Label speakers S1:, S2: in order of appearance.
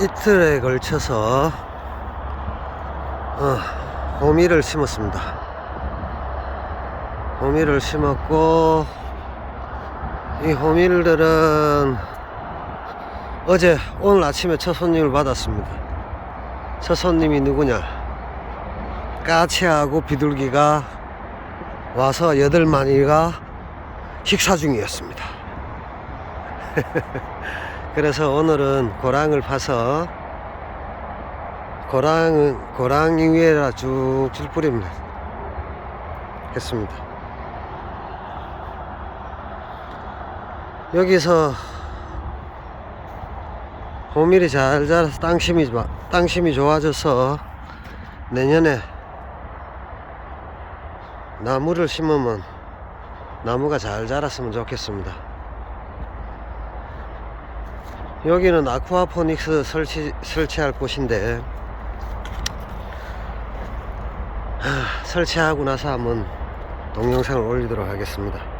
S1: 이틀에 걸쳐서 어, 호미를 심었습니다. 호미를 심었고 이 호밀들은 어제 오늘 아침에 첫 손님을 받았습니다. 첫 손님이 누구냐? 까치하고 비둘기가 와서 여덟 마리가 식사 중이었습니다. 그래서 오늘은 고랑을 파서 고랑은 고랑 위에다 쭉 찔뿌립니다. 했습니다. 여기서 호밀이 잘 자라서 땅심이 땅심이 좋아져서 내년에 나무를 심으면 나무가 잘 자랐으면 좋겠습니다. 여기는 아쿠아포닉스 설치, 설치할 곳인데 하, 설치하고 나서 한번 동영상을 올리도록 하겠습니다.